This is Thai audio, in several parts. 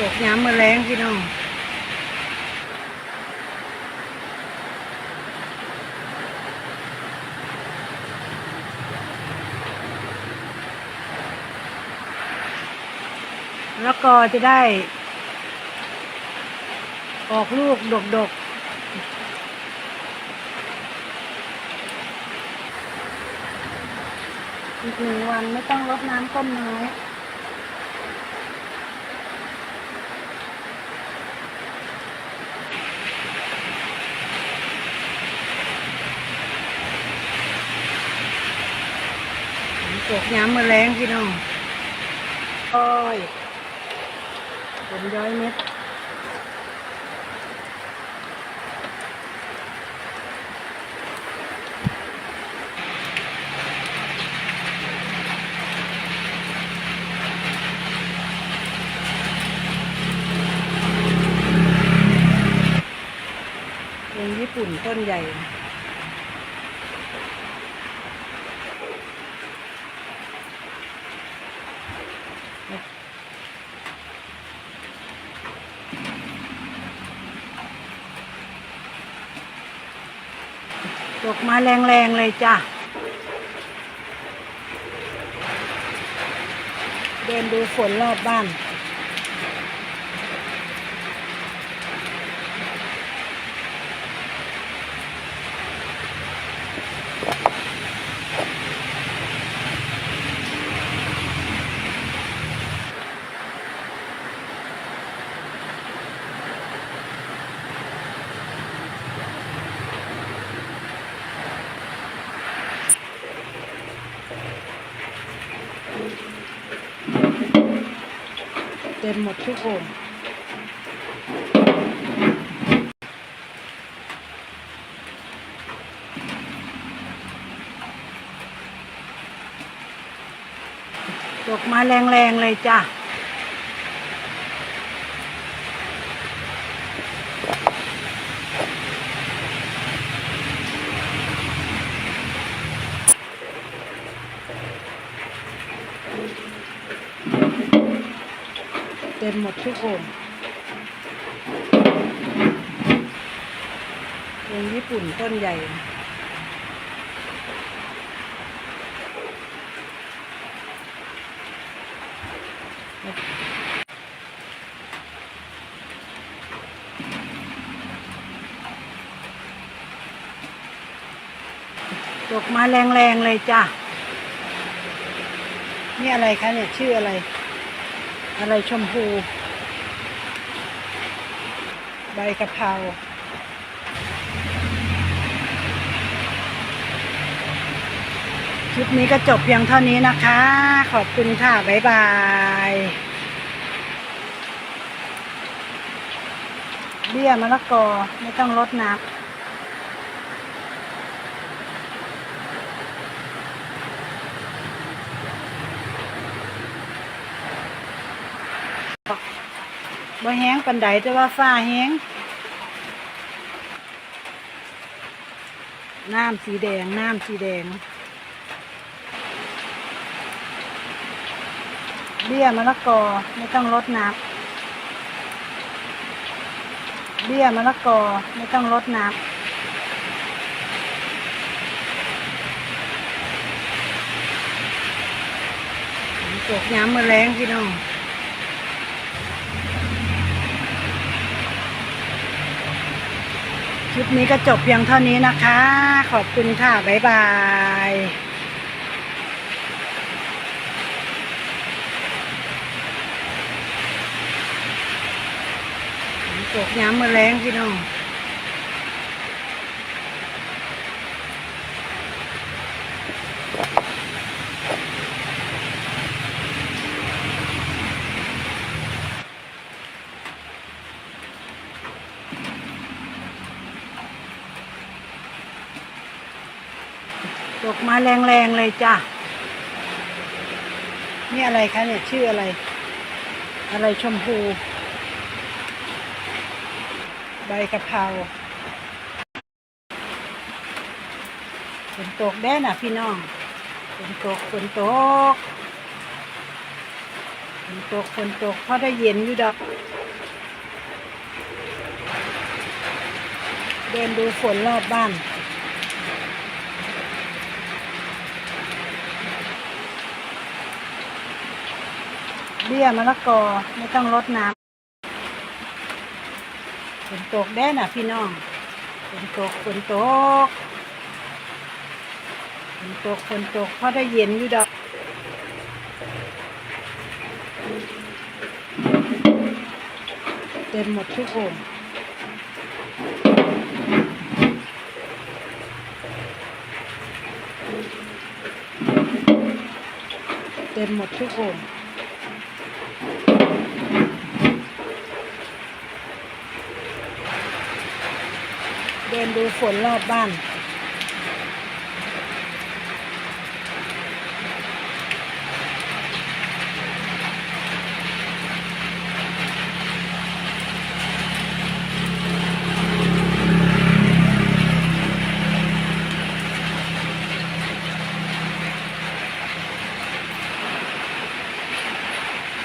ตกย้ำมาแรงพี่น้องแล้วก็จะได้ ออกลูกดกๆอีกหนึ่งวันไม่ต้องรดน้ำต้นไม้ ตกย้ำมาแรงพี่น้องโอ้ยผมย้อยเม็ดวงญี่ปุ่นต้นใหญ่ กมาแรงๆเลยจ้ะ เดินดูฝนรอบบ้าน มหมดทุกโอ่งตกมาแรงๆเลยจ้ะ เต็มหมดทุกโอ่งวงญี่ปุ่นต้นใหญ่ตกมาแรงๆเลยจ้ะ นี่อะไรคะเนี่ย ชื่ออะไร อะไรชมพู ใบกะเพราคลิปนี้ก็จบเพียงเท่านี้นะคะ ขอบคุณค่ะ บ๊ายบายเบี้ยมะละกอไม่ต้องลดน้ำ บ่แห้งปันไดแต่ว่าฟ้าแห้งน้ำสีแดง น้ำสีแดง เบี้ยมะละกอไม่ต้องลดน้ำเบี้ยมะละกอไม่ต้องลดน้ำตกย้ำมาแรงพี่น้อง ลิปนี้ก็จบเพียงเท่านี้นะคะ ขอบคุณค่ะ บ๊ายบายตกน้ำมาแรงพี่น้อง มาแรงๆเลยจ้ะ นี่อะไรคะเนี่ย ชื่ออะไร อะไรชมพู ใบกะเพราฝนตกได้น่ะพี่น้องฝนตกฝนตกฝนตกฝนตกเพราะได้เย็นอยู่ดอก เดินดูฝนรอบบ้าน เบี้ยมะละกอไม่ต้องรดน้ำฝนตกแด้น่ะ พี่น้องฝนตกฝนตกฝนตกฝนตกเพราะได้เย็นอยู่ดอกเต็มหมดทุกโอ่งเต็มหมดทุกโอ่ง นดูฝนรอบบ้าน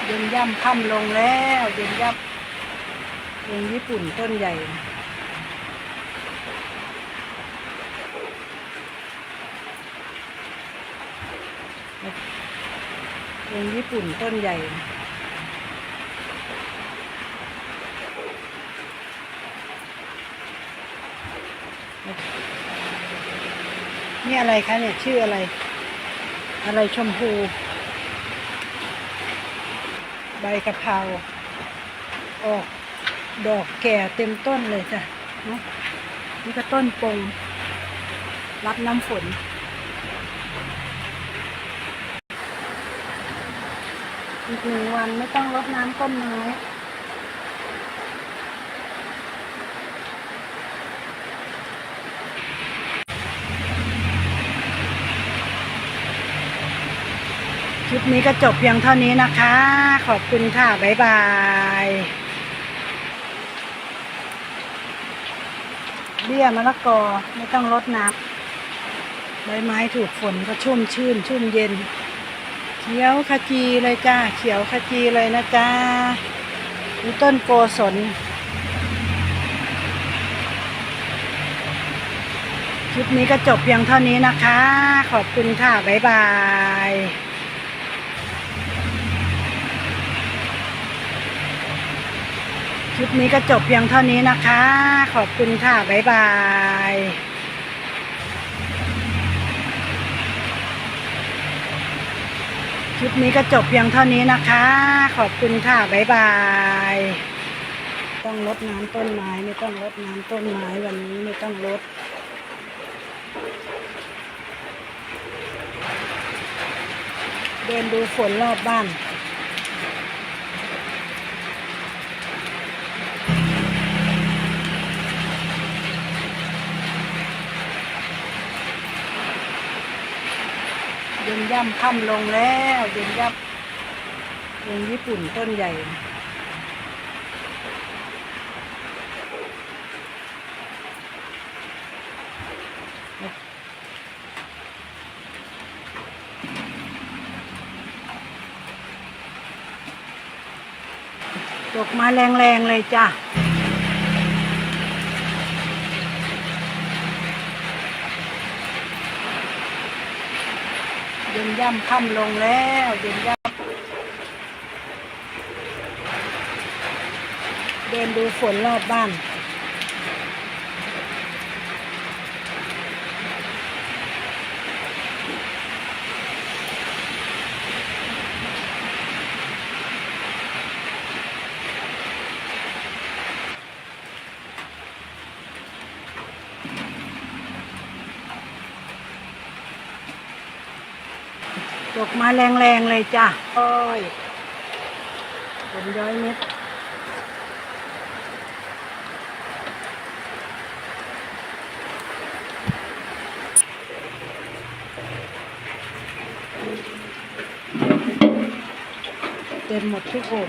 เย็นย่ำค่ำลงแล้ว เย็นย่ำเพลงญี่ปุ่นต้นใหญ่ เพลงญี่ปุ่นต้นใหญ่นี่อะไรคะเนี่ยชื่ออะไร อะไรชมพู ใบกะเพราออกดอกแก่เต็มต้นเลยจ้ะนะนี่ก็ต้นปงรับน้ำฝน อีกหนึ่งวันไม่ต้องรดน้ำต้นไม้คลิปนี้ก็จบเพียงเท่านี้นะคะ ขอบคุณค่ะ บ๊ายบายเบี้ยมะละกอไม่ต้องรดน้ำใบไม้ถูกฝนก็ชุ่มชื่น ชุ่มเย็น ขียวขจีเลยจ้า เขียวขจีเลยนะจ้ามีต้นโกศลคลิปนี้ก็จบเพียงเท่านี้นะคะ ขอบคุณค่ะ บ๊ายบายคลิปนี้ก็จบเพียงเท่านี้นะคะ ขอบคุณค่ะ บ๊ายบาย คลิปนี้ก็จบเพียงเท่านี้นะคะ ขอบคุณค่ะ บ๊ายบาย ต้องลดน้ำต้นไม้ไม่ต้องลดน้ำต้นไม้วันนี้ไม่ต้องลดเดินดูฝนรอบบ้าน นย่ำค่ำลงแล้วเย็นย่ำเพลงญี่ปุ่นต้นใหญ่ตกมาแรงๆเลยจ้ะ ย็นย่ำค่ำลงแล้วเย็นย่ำเดินดูฝนรอบบ้าน ตกมาแรงๆเลยจ้ะโอ้ยฝนย้อยเม็ดเต็มหมดทุกโอ่ง